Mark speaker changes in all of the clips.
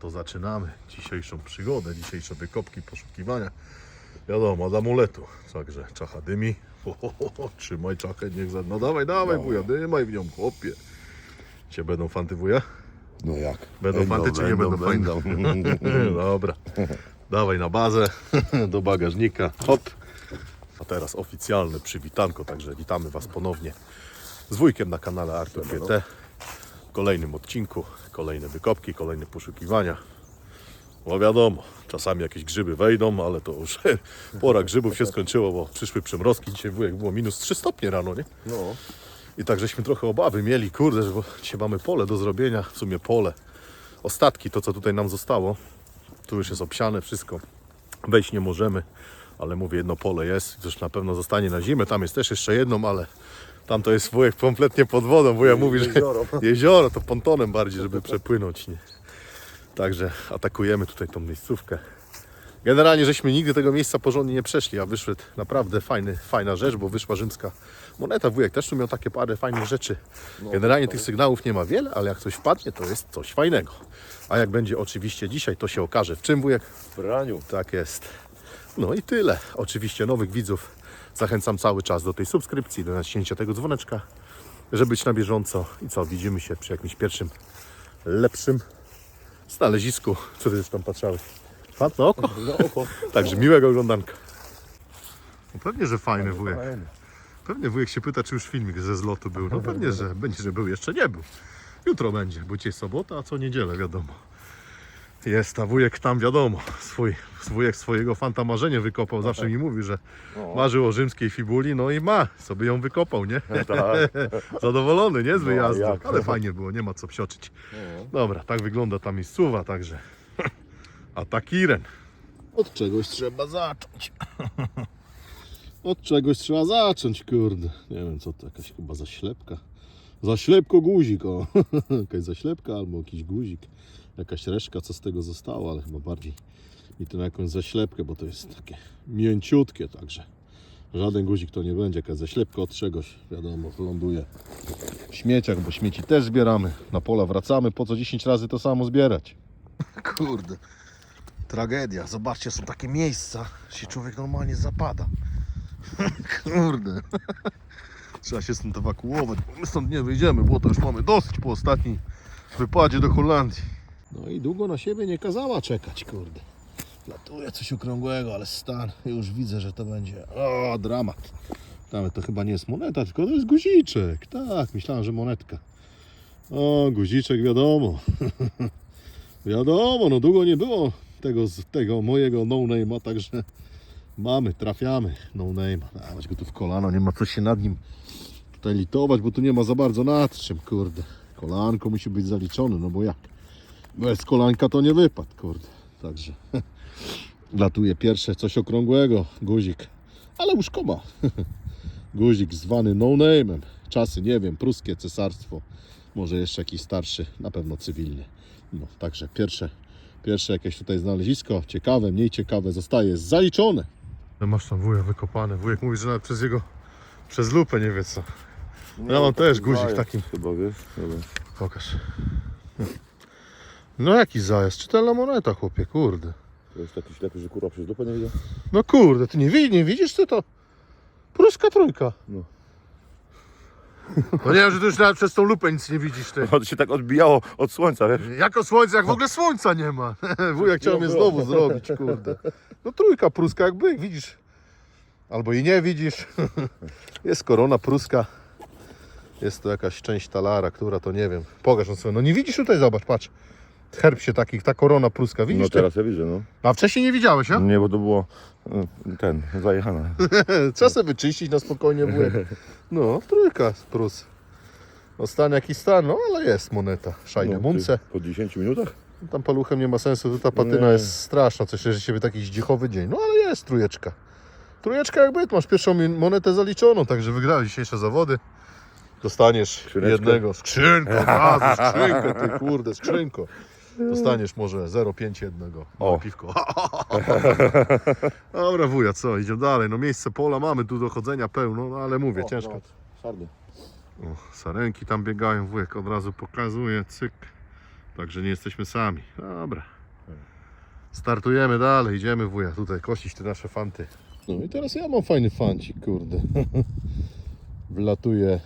Speaker 1: To zaczynamy dzisiejszą przygodę, dzisiejsze wykopki, poszukiwania. Wiadomo, od amuletu. Także czacha dymi. Ho, ho, ho. Trzymaj czachę, niech za... No dawaj, dawaj, wuja, dymaj w nią, chłopie. Cię będą fanty, wuja?
Speaker 2: No jak?
Speaker 1: Będą fanty, czy nie będą
Speaker 2: będą.
Speaker 1: Dobra. Dawaj na bazę, do bagażnika. Hop. A teraz oficjalne przywitanko, także witamy Was ponownie z wujkiem na kanale Artur GT. W kolejnym odcinku, kolejne wykopki, kolejne poszukiwania. Bo wiadomo, czasami jakieś grzyby wejdą, ale to już pora grzybów się skończyło, bo przyszły przymrozki. Dzisiaj było minus 3 stopnie rano, nie?
Speaker 2: No.
Speaker 1: I tak żeśmy trochę obawy mieli, kurde, że bo dzisiaj mamy pole do zrobienia, w sumie pole. Ostatki, to co tutaj nam zostało, tu już jest obsiane wszystko. Wejść nie możemy, ale mówię, jedno pole jest, już na pewno zostanie na zimę. Tam jest też jeszcze jedno, ale tam to jest wujek kompletnie pod wodą. Wujek mówi, że
Speaker 2: Jezioro.
Speaker 1: jezioro to pontonem bardziej, żeby przepłynąć. Nie? Także atakujemy tutaj tą miejscówkę. Generalnie żeśmy nigdy tego miejsca porządnie nie przeszli, a wyszedł naprawdę fajny, fajna rzecz, bo wyszła rzymska moneta. Wujek też tu miał takie parę fajnych rzeczy. Generalnie tych sygnałów nie ma wiele, ale jak coś wpadnie, to jest coś fajnego. A jak będzie oczywiście dzisiaj, to się okaże w czym wujek.
Speaker 2: W praniu.
Speaker 1: Tak jest. No i tyle. Oczywiście nowych widzów zachęcam cały czas do tej subskrypcji, do naciśnięcia tego dzwoneczka, żeby być na bieżąco. I co, widzimy się przy jakimś pierwszym, lepszym znalezisku. Co ty tam patrzałeś? Patrz na oko.
Speaker 2: No oko.
Speaker 1: Także miłego oglądanka. No pewnie, że fajny wujek. Pewnie wujek się pyta, czy już filmik ze zlotu był. No pewnie, że będzie, że był. Jeszcze nie był. Jutro będzie, bo dzisiaj sobota, a co niedzielę, wiadomo. Jest, a wujek tam, wiadomo, swój, wujek swojego fanta marzenie wykopał. Zawsze mi mówi, że
Speaker 2: No.
Speaker 1: marzył o rzymskiej fibuli, no i ma. Sobie ją wykopał, nie?
Speaker 2: Tak.
Speaker 1: Zadowolony, nie? Z
Speaker 2: No,
Speaker 1: wyjazdu.
Speaker 2: jak?
Speaker 1: Ale fajnie było, nie ma co psioczyć. Dobra, tak wygląda ta miejscowa, także. A takiren. Od czegoś trzeba zacząć. Od czegoś trzeba zacząć, kurde. Nie wiem co to, jakaś chyba zaślepka. Zaślepko guzik, o. Jakaś zaślepka albo jakiś guzik. Jakaś reszka, co z tego zostało, ale chyba bardziej mi to na jakąś zaślepkę, bo to jest takie mięciutkie, także żaden guzik to nie będzie. Jakaś zaślepka od czegoś, wiadomo, ląduje w śmieciach, bo śmieci też zbieramy. Na pola wracamy, po co 10 razy to samo zbierać? Kurde, tragedia. Zobaczcie, są takie miejsca, się człowiek normalnie zapada. Kurde. Trzeba się stąd ewakuować, my stąd nie wyjdziemy, bo to już mamy dosyć po ostatnim wypadzie do Holandii. No i długo na siebie nie kazała czekać, kurde. Latuje coś okrągłego, ale stan, już widzę, że to będzie, o, dramat. Nawet to chyba nie jest moneta, tylko to jest guziczek. Tak, myślałem, że monetka. O, guziczek wiadomo. wiadomo, no długo nie było tego, tego mojego no-name'a, także mamy, trafiamy no-name'a. Dawać go tu w kolano, nie ma co się nad nim tutaj litować, bo tu nie ma za bardzo nad czym, kurde. Kolanko musi być zaliczone, no bo jak? Bez kolanka to nie wypadł, kurde. Także latuje pierwsze coś okrągłego, guzik, ale łóżko ma. Guzik zwany no-name'em. Czasy, nie wiem, pruskie cesarstwo, może jeszcze jakiś starszy, na pewno cywilny. No, także pierwsze, pierwsze jakieś tutaj znalezisko, ciekawe, mniej ciekawe, zostaje zaliczone. Masz tam wuja wykopane. Wujek mówi, że nawet przez jego, przez lupę nie wie co. Ja mam też guzik takim.
Speaker 2: Chyba wiesz?
Speaker 1: Pokaż. No jaki zajazd, czytelna moneta chłopie, kurde.
Speaker 2: To jest taki ślepy, że kurwa przez dupę nie widział?
Speaker 1: No kurde, ty nie, wi- nie widzisz co to? Pruska trójka.
Speaker 2: No.
Speaker 1: No nie wiem, że ty już nawet przez tą lupę nic nie widzisz ty.
Speaker 2: To się tak odbijało od słońca, wiesz?
Speaker 1: Jako słońce, jak w ogóle słońca nie ma. Wujek chciał mnie znowu zrobić, kurde. No trójka pruska jak byk, widzisz. Albo i nie widzisz. Jest korona pruska. Jest to jakaś część talara, która to nie wiem. Pokaż no sobie. No nie widzisz tutaj, zobacz, patrz. Herb się takich, ta korona pruska, widzisz
Speaker 2: No
Speaker 1: ty?
Speaker 2: teraz ja widzę, no.
Speaker 1: A wcześniej nie widziałeś, a?
Speaker 2: Nie, bo to było y, ten, zajechane.
Speaker 1: Trzeba sobie wyczyścić na spokojnie wujek. No, trójka z prus. No stan jaki stan, no ale jest moneta. Szajne
Speaker 2: No,
Speaker 1: munce.
Speaker 2: Po 10 minutach?
Speaker 1: Tam paluchem nie ma sensu, tu ta patyna
Speaker 2: Nie.
Speaker 1: jest straszna, coś że się taki zdzichowy dzień. No ale jest trójeczka. Trójeczka jak byt, masz pierwszą monetę zaliczoną, także wygrałeś dzisiejsze zawody. Dostaniesz
Speaker 2: Skrzyneczkę?
Speaker 1: jednego. Skrzynkę, razu, skrzynkę, ty kurde, skrzynko. Dostaniesz może 0,5 jednego. O,
Speaker 2: O.
Speaker 1: piwko. Dobra wuja, co, idziemy dalej. No miejsce pola mamy tu do chodzenia pełno, no ale mówię, ciężko.
Speaker 2: Sardy.
Speaker 1: O, sarenki tam biegają, wujek od razu pokazuje, cyk. Także nie jesteśmy sami. Dobra. Startujemy dalej, idziemy wuja tutaj kosić te nasze fanty. No i teraz ja mam fajny fancik, kurde. Wlatuje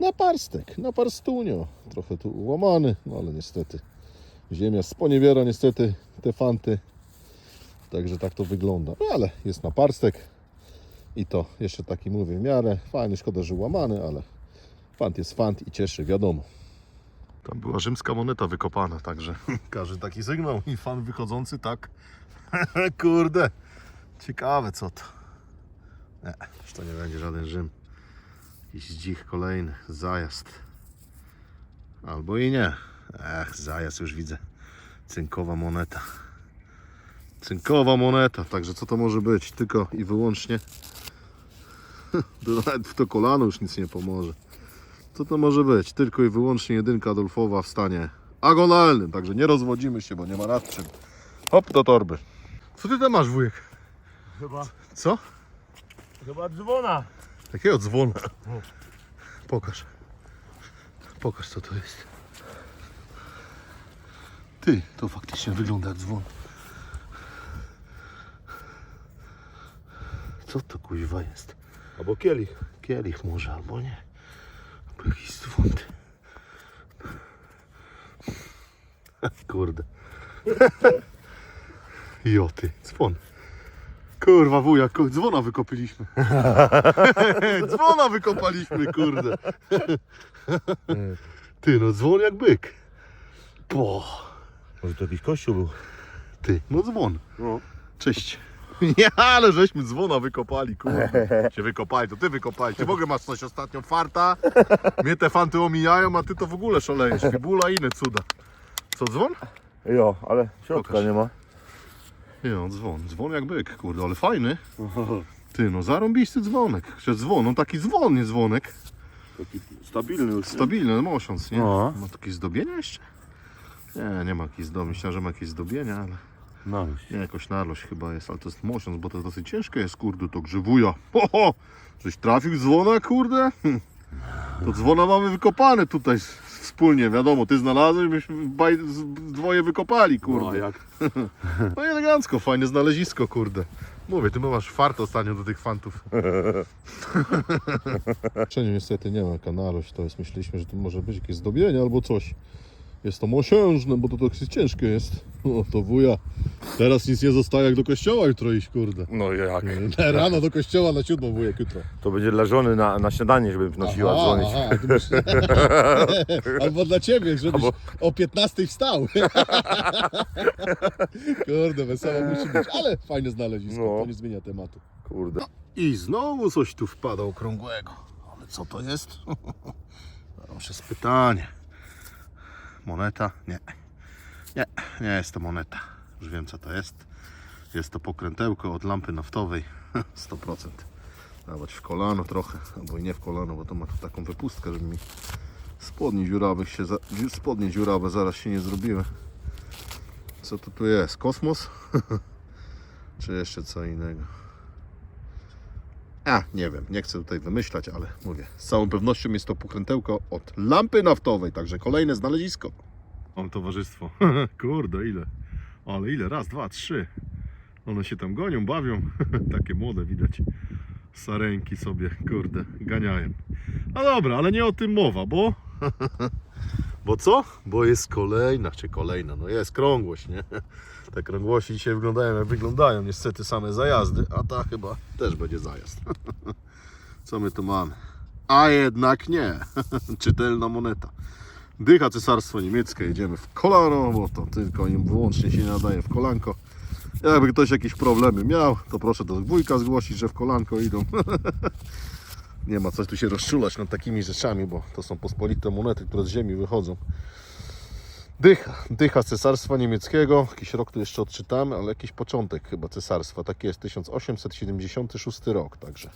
Speaker 1: na parstek, na parstunio. Trochę tu łamany, no ale niestety ziemia sponiewiera niestety te fanty. Także tak to wygląda. No ale jest na parstek i to jeszcze taki mówię w miarę. Fajny, szkoda, że łamany, ale fant jest fant i cieszy, wiadomo. Tam była rzymska moneta wykopana, także każdy taki sygnał i fan wychodzący tak. Kurde, ciekawe co to. Nie, to nie będzie żaden Rzym. Jakiś dzik kolejny, zajazd. Albo i nie. Ech, zajazd już widzę. Cynkowa moneta. Cynkowa moneta, także co to może być? Tylko i wyłącznie. Nawet w to kolano już nic nie pomoże. Co to może być? Tylko i wyłącznie jedynka Adolfowa w stanie agonalnym, także nie rozwodzimy się, bo nie ma nad czym. Hop do torby. Co ty tam masz, wujek?
Speaker 3: Chyba,
Speaker 1: Co?
Speaker 3: chyba dzwona.
Speaker 1: Jakiego dzwona? Pokaż. Pokaż co to jest. Ty, to faktycznie wygląda jak dzwon. Co to kuźwa jest?
Speaker 3: Albo kielich.
Speaker 1: Kielich może, albo nie. Albo jakiś dzwon. Kurde. Jo ty, dzwon. Kurwa wuja, ku- dzwona wykopiliśmy. dzwona wykopaliśmy, kurde. Ty, no dzwon jak byk. Po.
Speaker 3: Może to jakiś kościół był.
Speaker 1: Ty, no dzwon.
Speaker 3: No.
Speaker 1: Cześć. Nie, ale żeśmy dzwona wykopali, kurde. Się wykopali, to ty wykopałeś. Ty w ogóle masz coś ostatnio farta. Mnie te fanty omijają, a ty to w ogóle szalejesz. Fibula i inne cuda. Co, dzwon?
Speaker 2: Jo, ale środka
Speaker 1: Pokaż.
Speaker 2: nie ma.
Speaker 1: Nie no, dzwon. Dzwon jak byk, kurde, ale fajny. Ty, no zarąbisty dzwonek. Że dzwon, no taki dzwon, nie dzwonek.
Speaker 2: Taki stabilny już.
Speaker 1: Stabilny, mosiąc, nie?
Speaker 2: No.
Speaker 1: Ma jakieś zdobienia jeszcze? Nie, nie ma jakichś zdobień. Myślałem, że ma jakieś zdobienia, ale...
Speaker 2: No,
Speaker 1: Nie, jakoś narlość chyba jest, ale to jest mosiąc, bo to dosyć ciężkie jest, kurde, to grzywuja. Ho, ho! Żeś trafił dzwona, kurde? Hm. To dzwona mamy wykopane tutaj wspólnie, wiadomo, ty znalazłeś, myśmy baj, z- dwoje wykopali,
Speaker 2: no
Speaker 1: kurde.
Speaker 2: jak?
Speaker 1: No i elegancko, fajne znalezisko, kurde. Mówię, ty masz fart ostatnio do tych fantów. Przecież niestety nie ma kanaluś, to jest, myśleliśmy, że to może być jakieś zdobienie albo coś. Jest to mosiężne, bo to dosyć ciężkie jest. O, to wuja. Teraz nic nie zostaje jak do kościoła jutro iść, kurde.
Speaker 2: No jak?
Speaker 1: Rano do kościoła na siódmą wujek jutro.
Speaker 2: To będzie dla żony na, na śniadanie, żeby nosiła
Speaker 1: Aha,
Speaker 2: dzwonić.
Speaker 1: aha, ty Albo dla ciebie, żebyś
Speaker 2: Albo-
Speaker 1: o 15 wstał. Kurde, wesoło musi być, ale fajne znalezisko,
Speaker 2: No.
Speaker 1: to nie zmienia tematu.
Speaker 2: Kurde.
Speaker 1: I znowu coś tu wpada okrągłego. Ale co to jest? Proszę jest pytanie. Moneta? Nie. Nie, nie jest to moneta. Już wiem co to jest. Jest to pokrętełko od lampy naftowej. 100%. Dawać w kolano trochę, albo i nie w kolano, bo to ma tu taką wypustkę, żeby mi spodnie dziurawych się, za... spodnie dziurawe zaraz się nie zrobiły. Co to tu jest? Kosmos? Czy jeszcze co innego? A, nie wiem, nie chcę tutaj wymyślać, ale mówię, z całą pewnością jest to pokrętełko od lampy naftowej, także kolejne znalezisko. Mam towarzystwo. Kurde, ile? Ale ile? Raz, dwa, trzy. One się tam gonią, bawią. Takie młode widać. Sarenki sobie, kurde, ganiają. No dobra, ale nie o tym mowa, bo... Bo co? Bo jest kolejna, czy kolejna, no jest krągłość, nie? Te krągłości dzisiaj wyglądają jak wyglądają, niestety same zajazdy, a ta chyba też będzie zajazd. Co my tu mamy? A jednak nie. Czytelna moneta. Dycha cesarstwo niemieckie, jedziemy w kolano, bo to tylko im wyłącznie się nadaje w kolanko. Jakby ktoś jakieś problemy miał, to proszę do wujka zgłosić, że w kolanko idą. Nie ma co tu się rozczulać nad takimi rzeczami, bo to są pospolite monety, które z ziemi wychodzą. Dycha, dycha cesarstwa niemieckiego. Jakiś rok tu jeszcze odczytamy, ale jakiś początek chyba cesarstwa. Taki jest 1876 rok, także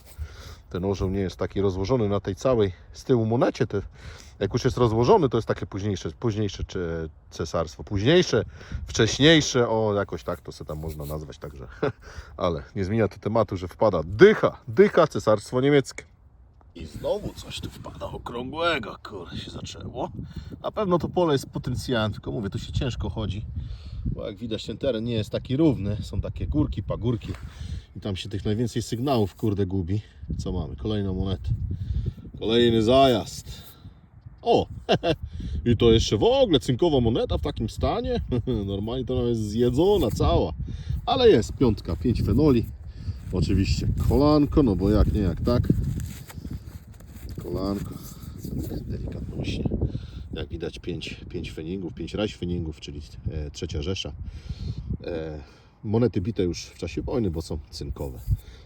Speaker 1: ten orzeł nie jest taki rozłożony na tej całej z tyłu monecie. Te, jak już jest rozłożony, to jest takie późniejsze, późniejsze czy cesarstwo. Późniejsze, wcześniejsze, o jakoś tak to sobie tam można nazwać, także. Ale nie zmienia to tematu, że wpada dycha, dycha cesarstwo niemieckie. I znowu coś tu wpada okrągłego, kurde się zaczęło. Na pewno to pole jest potencjalne, tylko mówię, tu się ciężko chodzi. Bo jak widać ten teren nie jest taki równy, są takie górki, pagórki i tam się tych najwięcej sygnałów kurde gubi. Co mamy? Kolejną monetę. Kolejny zajazd. O! I to jeszcze w ogóle cynkowa moneta w takim stanie. Normalnie to nawet jest zjedzona cała. Ale jest piątka, pięć fenoli. Oczywiście kolanko, no bo jak nie, jak tak. Kolanko. Tak Delikatności. Jak widać 5, pięć feningów, 5 rajś feningów, czyli e, trzecia rzesza. E, monety bite już w czasie wojny, bo są cynkowe.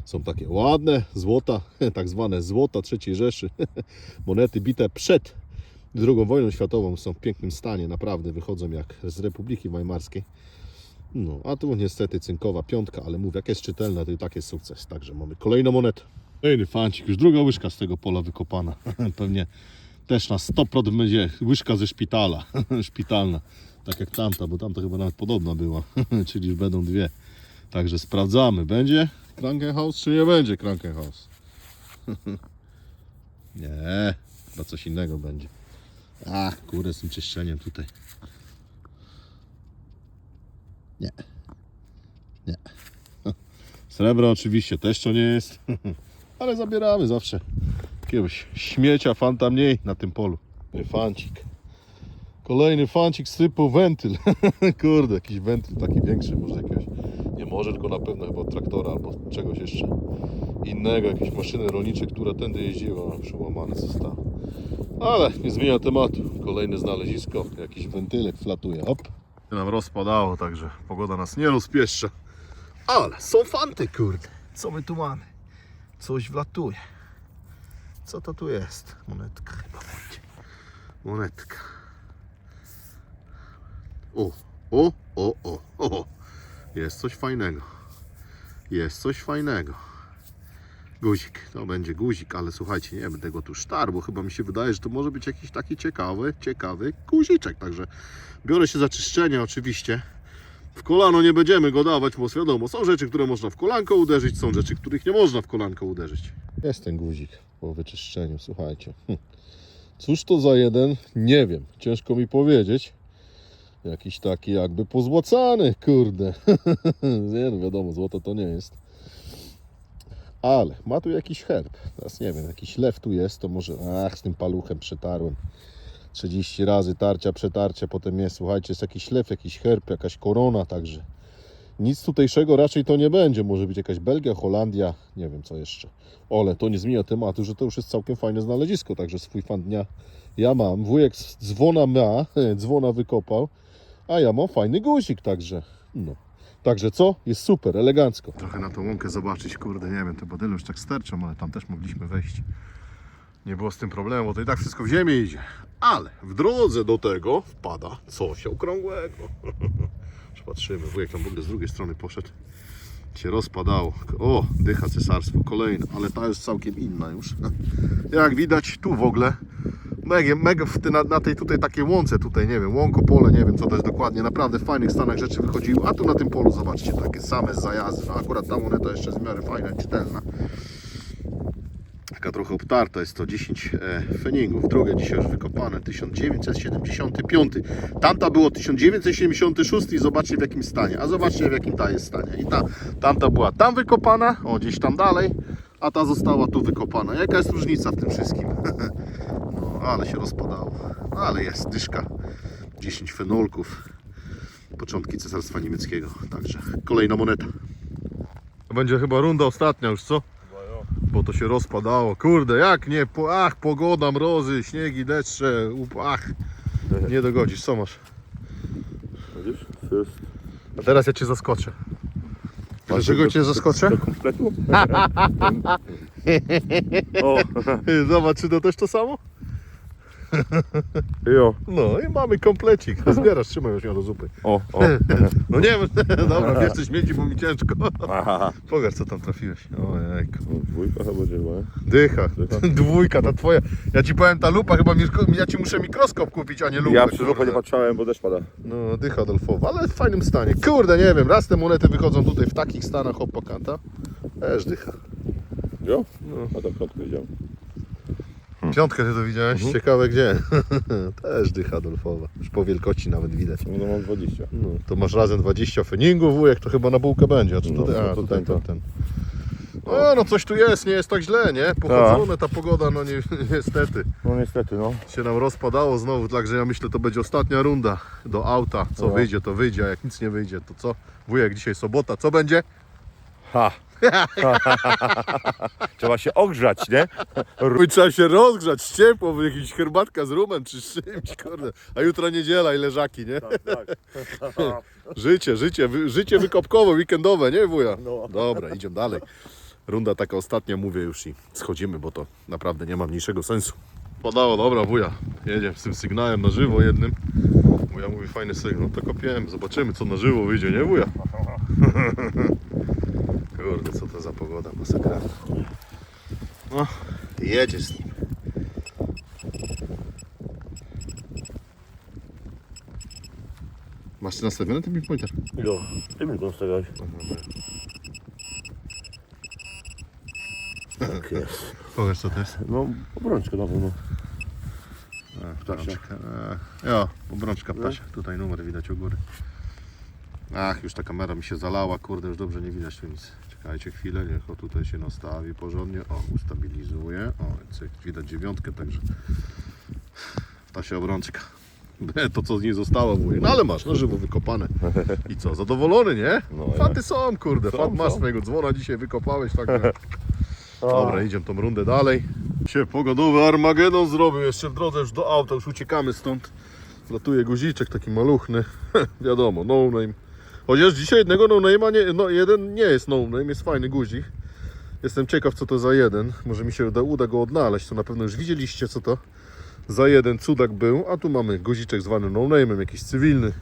Speaker 1: Są takie ładne, złota, tak zwane złota trzeciej Rzeszy. Monety bite przed II wojną światową są w pięknym stanie, naprawdę wychodzą jak z Republiki Weimarskiej. No, a tu niestety cynkowa piątka, ale mówię, jak jest czytelna, to i tak jest sukces. Także mamy kolejną monetę. Kolejny fancik, już druga łyżka z tego pola wykopana. Pewnie też na 100% będzie łyżka ze szpitala, szpitalna. Tak jak tamta, bo tamta chyba nawet podobna była, czyli będą dwie. Także sprawdzamy, będzie Krankenhaus czy nie będzie Krankenhaus? nie, chyba coś innego będzie. Ach, kurde, z tym czyszczeniem tutaj. Nie. Nie. Srebro oczywiście też to nie jest, ale zabieramy zawsze jakiegoś śmiecia, fanta mniej na tym polu. Fancik. Kolejny fancik z typu wentyl. Kurde, jakiś wentyl taki większy, może jakiegoś, nie może, tylko na pewno chyba traktora albo czegoś jeszcze innego, jakieś maszyny rolnicze, która tędy jeździła, przełamane zostało. Ale nie zmienia tematu. Kolejne znalezisko, jakiś wentylek flatuje, hop. Nam rozpadało, także pogoda nas nie rozpieszcza. Ale są fanty, kurde. Co my tu mamy? Coś wlatuje. Co to tu jest? Monetka chyba będzie. Monetka. O, o, o, o, o. Jest coś fajnego. Jest coś fajnego. Guzik, to będzie guzik, ale słuchajcie, nie będę go tu sztar, bo chyba mi się wydaje, że to może być jakiś taki ciekawy, ciekawy guziczek. Także biorę się za czyszczenie oczywiście. W kolano nie będziemy go dawać, bo wiadomo, są rzeczy, które można w kolanko uderzyć, są rzeczy, których nie można w kolanko uderzyć. Jest ten guzik po wyczyszczeniu, słuchajcie. Hm. Cóż to za jeden? Nie wiem, ciężko mi powiedzieć. Jakiś taki jakby pozłacany, kurde. nie no, wiadomo, złoto to nie jest. Ale ma tu jakiś herb. Teraz nie wiem, jakiś lew tu jest, to może. Ach, z tym paluchem przetarłem. 30 razy tarcia, przetarcia, potem jest, słuchajcie, jest jakiś lew, jakiś herb, jakaś korona, także nic tutejszego raczej to nie będzie. Może być jakaś Belgia, Holandia, nie wiem co jeszcze. Ole, to nie zmienia tematu, że to już jest całkiem fajne znalezisko, także swój fan dnia ja mam. Wujek dzwona ma, dzwona wykopał, a ja mam fajny guzik, także no. Także co? Jest super, elegancko. Trochę na tą łąkę zobaczyć, kurde, nie wiem, te badyle już tak sterczą, ale tam też mogliśmy wejść. Nie było z tym problemu, bo to i tak wszystko w ziemię idzie. Ale w drodze do tego wpada coś okrągłego. Patrzymy, wujek tam w ogóle z drugiej strony poszedł. Się rozpadało. O, dycha cesarstwo, kolejne, ale ta jest całkiem inna już. Jak widać, tu w ogóle mega, mega w na, na tej tutaj takiej łące tutaj, nie wiem, łąko pole, nie wiem co to jest dokładnie, naprawdę w fajnych stanach rzeczy wychodziły, a tu na tym polu zobaczcie, takie same zajazdy, no akurat ta moneta jeszcze jest w miarę fajna, czytelna. Taka trochę obtarta jest to 10 e, feningów, drugie dzisiaj już wykopane, 1975. Tamta było 1976 i zobaczcie w jakim stanie, a zobaczcie w jakim ta jest stanie. I ta, tamta była tam wykopana, o gdzieś tam dalej, a ta została tu wykopana. Jaka jest różnica w tym wszystkim? Ale się rozpadało. No, ale jest dyszka, 10 fenolków, początki Cesarstwa Niemieckiego. Także kolejna moneta. To będzie chyba runda ostatnia już, co? bo to się rozpadało. Kurde, jak nie, po, ach, pogoda, mrozy, śniegi, deszcze, up, ach, nie dogodzisz, co masz?
Speaker 2: Widzisz? First.
Speaker 1: A teraz ja Cię zaskoczę. Dlaczego Cię zaskoczę?
Speaker 2: Do kompletu? o,
Speaker 1: Zobacz, czy to też to samo?
Speaker 2: Jo.
Speaker 1: No i mamy komplecik. Zbierasz, trzymaj już ją do zupy.
Speaker 2: O, o.
Speaker 1: No nie wiem, dobra, wiesz coś śmieci, bo mi ciężko.
Speaker 2: Aha.
Speaker 1: Pokaż, co tam trafiłeś. Ojejku.
Speaker 2: Dwójka chyba działa.
Speaker 1: Dycha.
Speaker 2: Dycha.
Speaker 1: Dwójka, ta twoja. Ja ci powiem, ta lupa chyba, ja ci muszę mikroskop kupić, a nie lupę.
Speaker 2: Ja przy lupę nie patrzałem, bo deszcz pada.
Speaker 1: No, dycha Dolfowa, ale w fajnym stanie. Kurde, nie wiem, raz te monety wychodzą tutaj w takich stanach opakanta. Też dycha.
Speaker 2: Jo?
Speaker 1: No.
Speaker 2: A tam piątkę widziałem.
Speaker 1: Piątkę ty to widziałeś? Ciekawe gdzie? Też dycha dolfowa. Już po wielkości nawet widać.
Speaker 2: No mam 20.
Speaker 1: No, to masz razem 20 feningów, wujek, to chyba na bułkę będzie. A czy
Speaker 2: No,
Speaker 1: tutaj? A,
Speaker 2: to
Speaker 1: tutaj
Speaker 2: ten, to.
Speaker 1: ten, ten. O, no coś tu jest, nie jest tak źle, nie? Pochodzone ta pogoda, no nie, niestety.
Speaker 2: No niestety, no.
Speaker 1: Się nam rozpadało znowu, także ja myślę, to będzie ostatnia runda do auta. Co
Speaker 2: No.
Speaker 1: wyjdzie, to wyjdzie, a jak nic nie wyjdzie, to co? Wujek, dzisiaj sobota, co będzie?
Speaker 2: Ha. Trzeba się ogrzać, nie?
Speaker 1: Oj, trzeba się rozgrzać, ciepło, jakiś herbatka z rumem czy z czymś, kurde. A jutro niedziela i leżaki, nie?
Speaker 2: Tak, tak.
Speaker 1: Życie, życie, wy, życie wykopkowe, weekendowe, nie wuja?
Speaker 2: No.
Speaker 1: Dobra, idziemy dalej. Runda taka ostatnia, mówię już i schodzimy, bo to naprawdę nie ma mniejszego sensu. Podało, dobra wuja, jedziemy z tym sygnałem na żywo jednym. Wuja mówi fajny sygnał, to kopiemy, zobaczymy co na żywo wyjdzie, nie wuja? Kurde, co to za pogoda masakralna. No, jedziesz z nim. Masz ty nastawiony ten pinpointer?
Speaker 2: Jo, ty mi go stawiałeś. Tak jest.
Speaker 1: Pokaż co to jest.
Speaker 2: No, obrączkę na pewno.
Speaker 1: A, Obrączka. A, jo, obrączka ptasia. Tutaj numer widać u góry. Ach, już ta kamera mi się zalała, kurde, już dobrze nie widać tu nic. Czekajcie chwilę, niech o tutaj się nastawi porządnie. O, ustabilizuje. O, cyk, widać dziewiątkę, także ptasia obrączka. To co z niej zostało, mówię. No ale masz, na żywo wykopane. I co, zadowolony, nie?
Speaker 2: No,
Speaker 1: Faty są, kurde.
Speaker 2: Są,
Speaker 1: Fat masz
Speaker 2: są.
Speaker 1: swojego dzwona dzisiaj wykopałeś, także... Dobra, idziemy tą rundę dalej. Się pogodowy Armagedon zrobił jeszcze w drodze już do auta, już uciekamy stąd. Latuje guziczek taki maluchny, wiadomo, no name. Chociaż dzisiaj jednego no name'a nie, no jeden nie jest no name, jest fajny guzik. Jestem ciekaw co to za jeden, może mi się uda, uda go odnaleźć, to na pewno już widzieliście co to za jeden cudak był, a tu mamy guziczek zwany no name'em, jakiś cywilny.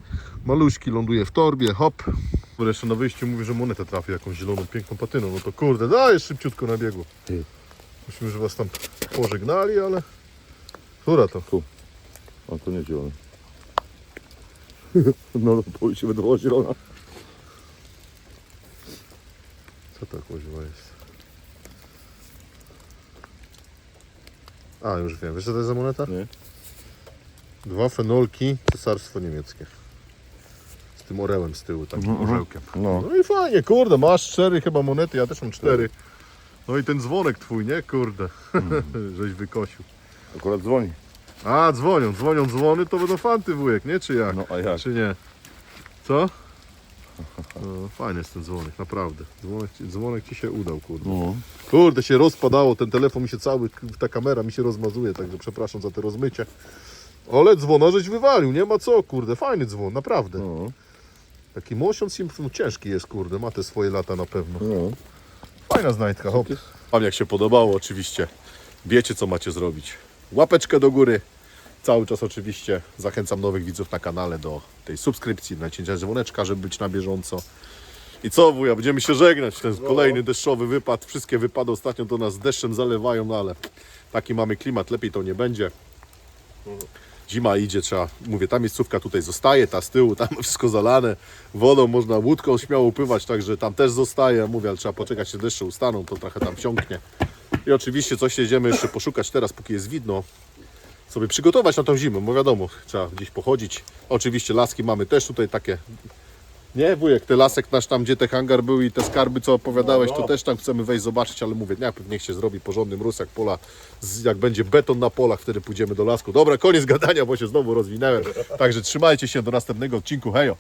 Speaker 1: Maluśki ląduje w torbie, hop. Bo jeszcze na wyjściu mówi, że monetę trafi jakąś zieloną, piękną patyną, no to kurde, dajesz szybciutko na biegu. Myśmy, że was tam pożegnali, ale... Która to?
Speaker 2: A to nie zielone. No, to się wydawała zielona.
Speaker 1: Co to kuźwa jest? A, już wiem. Wiesz co to jest za moneta?
Speaker 2: Nie.
Speaker 1: Dwa fenolki, cesarstwo niemieckie. Z tym orełem z tyłu, takim
Speaker 2: Mhm,
Speaker 1: orzełkiem.
Speaker 2: No.
Speaker 1: No i fajnie, kurde, masz cztery chyba monety, ja też mam cztery. No i ten dzwonek twój, nie? Kurde,
Speaker 2: Mhm.
Speaker 1: żeś wykosił.
Speaker 2: Akurat dzwoni.
Speaker 1: A, dzwonią, dzwonią dzwony, to będą fanty wujek, nie? Czy jak?
Speaker 2: No, a jak?
Speaker 1: Czy nie? Co? No, fajny jest ten dzwonek, naprawdę. Dzwonek, ci- dzwonek ci się udał, kurde.
Speaker 2: No.
Speaker 1: Kurde, się rozpadało, ten telefon mi się cały, ta kamera mi się rozmazuje, także przepraszam za te rozmycie. Ale dzwona żeś wywalił, nie ma co, kurde, fajny dzwon, naprawdę.
Speaker 2: No.
Speaker 1: Taki motion sim, no, ciężki jest, kurde, ma te swoje lata na pewno.
Speaker 2: No.
Speaker 1: Fajna znajdka, hop. Wam jak się podobało, oczywiście, wiecie co macie zrobić. Łapeczkę do góry. Cały czas oczywiście zachęcam nowych widzów na kanale do tej subskrypcji, nacięcia dzwoneczka, żeby być na bieżąco. I co wuja, będziemy się żegnać, ten kolejny deszczowy wypad. Wszystkie wypady ostatnio to nas deszczem zalewają, no ale taki mamy klimat, lepiej to nie będzie. Zima idzie, trzeba, mówię, ta miejscówka tutaj zostaje, ta z tyłu, tam wszystko zalane wodą, można łódką śmiało upływać, także tam też zostaje, mówię, ale trzeba poczekać, się deszcze ustaną, to trochę tam wsiąknie. I oczywiście coś jedziemy jeszcze poszukać teraz, póki jest widno, sobie przygotować na tą zimę, bo wiadomo, trzeba gdzieś pochodzić. Oczywiście laski mamy też tutaj takie, nie wujek, ten lasek nasz tam, gdzie ten hangar był i te skarby, co opowiadałeś,
Speaker 2: No,
Speaker 1: to
Speaker 2: no.
Speaker 1: też tam chcemy wejść zobaczyć, ale mówię, najpierw niech się zrobi porządny mróz, jak pola, z- jak będzie beton na polach, wtedy pójdziemy do lasku. Dobra, koniec gadania, bo się znowu rozwinęłem. Także trzymajcie się do następnego odcinku, hejo!